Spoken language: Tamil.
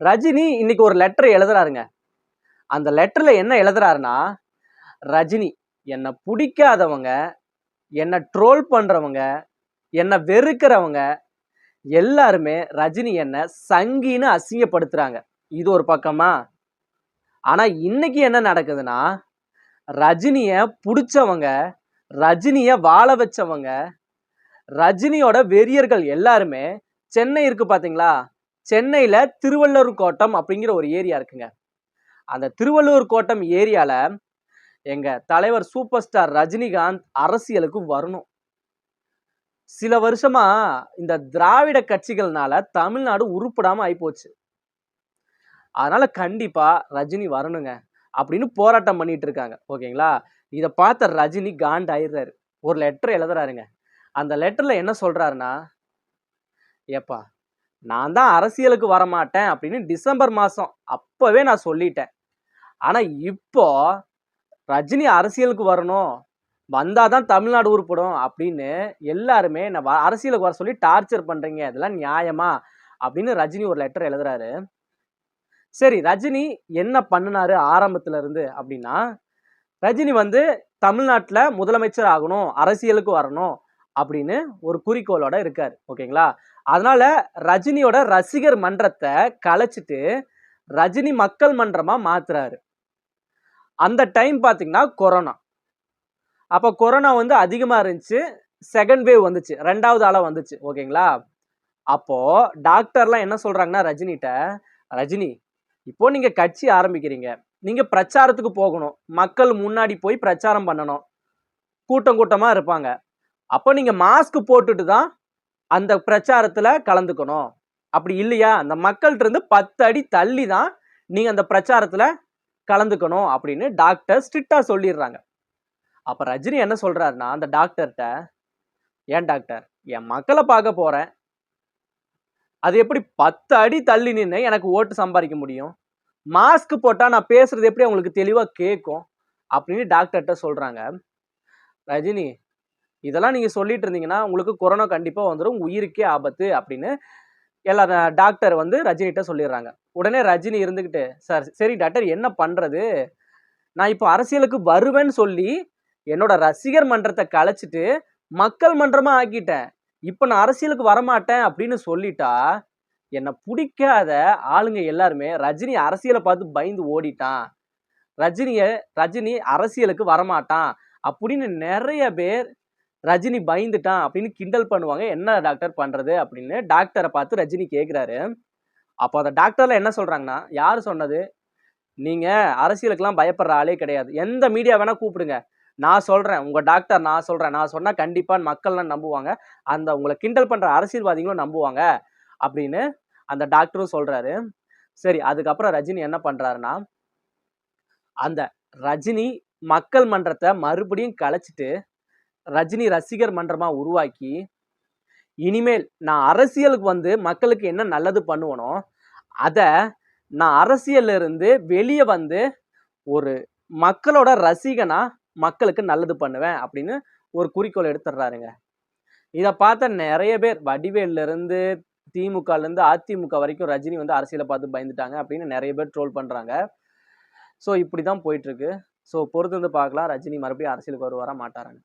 ரஜினி இன்னைக்கு ஒரு லெட்டர் எழுதுறாருங்க. அந்த லெட்டரில் என்ன எழுதுறாருன்னா ரஜினி என்னை பிடிக்காதவங்க என்னை ட்ரோல் பண்ணுறவங்க என்னை வெறுக்கிறவங்க எல்லாருமே ரஜினி என்னை சங்கின்னு அசிங்கப்படுத்துகிறாங்க இது ஒரு பக்கமா? ஆனால் இன்னைக்கு என்ன நடக்குதுன்னா ரஜினியை பிடிச்சவங்க ரஜினியை வாழ வச்சவங்க ரஜினியோட வெறியர்கள் எல்லாருமே சென்னை இருக்கு பார்த்தீங்களா சென்னையில் திருவள்ளூர் கோட்டம் அப்படிங்கிற ஒரு ஏரியா இருக்குங்க. அந்த திருவள்ளூர் கோட்டம் ஏரியாவில் எங்கள் தலைவர் சூப்பர் ஸ்டார் ரஜினிகாந்த் அரசியலுக்கு வரணும். சில வருஷமாக இந்த திராவிட கட்சிகள்னால தமிழ்நாடு உருப்படாமல் ஆகிப்போச்சு அதனால் கண்டிப்பாக ரஜினி வரணுங்க அப்படின்னு போராட்டம் பண்ணிட்டு இருக்காங்க. ஓகேங்களா? இதை பார்த்த ரஜினி காண்ட் ஆயிடுறாரு ஒரு லெட்டர் எழுதுறாருங்க. அந்த லெட்டரில் என்ன சொல்கிறாருன்னா ஏப்பா நான் தான் அரசியலுக்கு வரமாட்டேன் அப்படின்னு டிசம்பர் மாதம் அப்போவே நான் சொல்லிட்டேன். ஆனால் இப்போ ரஜினி அரசியலுக்கு வரணும் வந்தால் தான் தமிழ்நாடு உருப்படும் அப்படின்னு எல்லாருமே நான் வ- அரசியலுக்கு வர சொல்லி டார்ச்சர் பண்ணுறீங்க இதெல்லாம் நியாயமா அப்படின்னு ரஜினி ஒரு லெட்டர் எழுதுறாரு. சரி ரஜினி என்ன பண்ணினாரு ஆரம்பத்துல இருந்து அப்படின்னா ரஜினி வந்து தமிழ்நாட்டில் முதலமைச்சர் ஆகணும் அரசியலுக்கு வரணும் அப்படின்னு ஒரு குறிக்கோளோட இருக்கார் ஓகேங்களா? அதனால ரஜினியோட ரசிகர் மன்றத்தை கலைச்சிட்டு ரஜினி மக்கள் மன்றமா மாத்துறாரு. அந்த டைம் பார்த்தீங்கன்னா கொரோனா. அப்போ கொரோனா வந்து அதிகமாக இருந்துச்சு. செகண்ட் வேவ் வந்துச்சு. ரெண்டாவது ஆளாக வந்துச்சு. ஓகேங்களா? அப்போ டாக்டர்லாம் என்ன சொல்றாங்கன்னா ரஜினிகிட்ட ரஜினி இப்போ நீங்க கட்சி ஆரம்பிக்கிறீங்க. நீங்க பிரச்சாரத்துக்கு போகணும். மக்கள் முன்னாடி போய் பிரச்சாரம் பண்ணணும். கூட்டம் கூட்டமா இருப்பாங்க. அப்போ நீங்க மாஸ்க் போட்டுட்டு தான் அந்த பிரச்சாரத்தில் கலந்துக்கணும். அப்படி இல்லையா? அந்த மக்கள்கிட்ட இருந்து பத்து அடி தள்ளி தான் நீங்கள் அந்த பிரச்சாரத்தில் கலந்துக்கணும் அப்படின்னு டாக்டர் ஸ்ட்ரிக்டாக சொல்லிடுறாங்க. அப்போ ரஜினி என்ன சொல்கிறாருன்னா அந்த டாக்டர்கிட்ட ஏன் டாக்டர்? என் மக்களை பார்க்க போகிறேன் அது எப்படி பத்து அடி தள்ளி நின்று எனக்கு ஓட்டு சம்பாதிக்க முடியும்? மாஸ்க் போட்டால் நான் பேசுறது எப்படி அவங்களுக்கு தெளிவாக கேட்கும்? அப்படின்னு டாக்டர்கிட்ட சொல்கிறாங்க ரஜினி இதெல்லாம் நீங்கள் சொல்லிட்டு இருந்தீங்கன்னா உங்களுக்கு கொரோனா கண்டிப்பாக வந்துடும் உயிருக்கே ஆபத்து அப்படின்னு எல்லா டாக்டர் வந்து ரஜினிகிட்ட சொல்லிடுறாங்க. உடனே ரஜினி இருந்துக்கிட்டு சார் சரி டாக்டர் என்ன பண்ணுறது நான் இப்போ அரசியலுக்கு வருவேன்னு சொல்லி என்னோட ரசிகர் மன்றத்தை கலைச்சிட்டு மக்கள் மன்றமாக ஆக்கிட்டேன். இப்போ நான் அரசியலுக்கு வரமாட்டேன் அப்படின்னு சொல்லிட்டா என்னை பிடிக்காத ஆளுங்க எல்லாருமே ரஜினி அரசியலை பார்த்து பயந்து ஓடிட்டான். ரஜினியை ரஜினி அரசியலுக்கு வரமாட்டான் அப்படின்னு நிறைய பேர் ரஜினி பயந்துட்டான் அப்படின்னு கிண்டல் பண்ணுவாங்க. என்ன டாக்டர் பண்ணுறது அப்படின்னு டாக்டரை பார்த்து ரஜினி கேட்குறாரு அப்போ அந்த டாக்டரில் என்ன சொல்கிறாங்கன்னா யார் சொன்னது? நீங்கள் அரசியலுக்கெல்லாம் பயப்படுற ஆளே கிடையாது. எந்த மீடியா வேணால் கூப்பிடுங்க. நான் சொல்கிறேன் உங்கள் டாக்டர் நான் சொல்கிறேன் நான் சொன்னால் கண்டிப்பாக மக்கள்லாம் நம்புவாங்க. அந்த உங்களை கிண்டல் பண்ணுற அரசியல்வாதிகளும் நம்புவாங்க. அப்படின்னு அந்த டாக்டரும் சொல்கிறாரு சரி அதுக்கப்புறம் ரஜினி என்ன பண்ணுறாருன்னா அந்த ரஜினி மக்கள் மன்றத்தை மறுபடியும் கலைச்சிட்டு ரஜினி ரசிகர் மன்றமாக உருவாக்கி இனிமேல் நான் அரசியலுக்கு வந்து மக்களுக்கு என்ன நல்லது பண்ணுவனோ அதை நான் அரசியலிருந்து வெளியே வந்து ஒரு மக்களோட ரசிகனா மக்களுக்கு நல்லது பண்ணுவேன் அப்படின்னு ஒரு குறிக்கோள் எடுத்துடுறாருங்க. இதை பார்த்த நிறைய பேர் வடிவேல்ல திமுகலேருந்து அதிமுக வரைக்கும் ரஜினி வந்து அரசியலை பார்த்து பயந்துட்டாங்க அப்படின்னு நிறைய பேர் ட்ரோல் பண்ணுறாங்க ஸோ இப்படி தான் போயிட்டுருக்கு. ஸோ பொறுத்து வந்து பார்க்கலாம். ரஜினி மறுபடியும் அரசியலுக்கு வருவாரா மாட்டாரான்னு.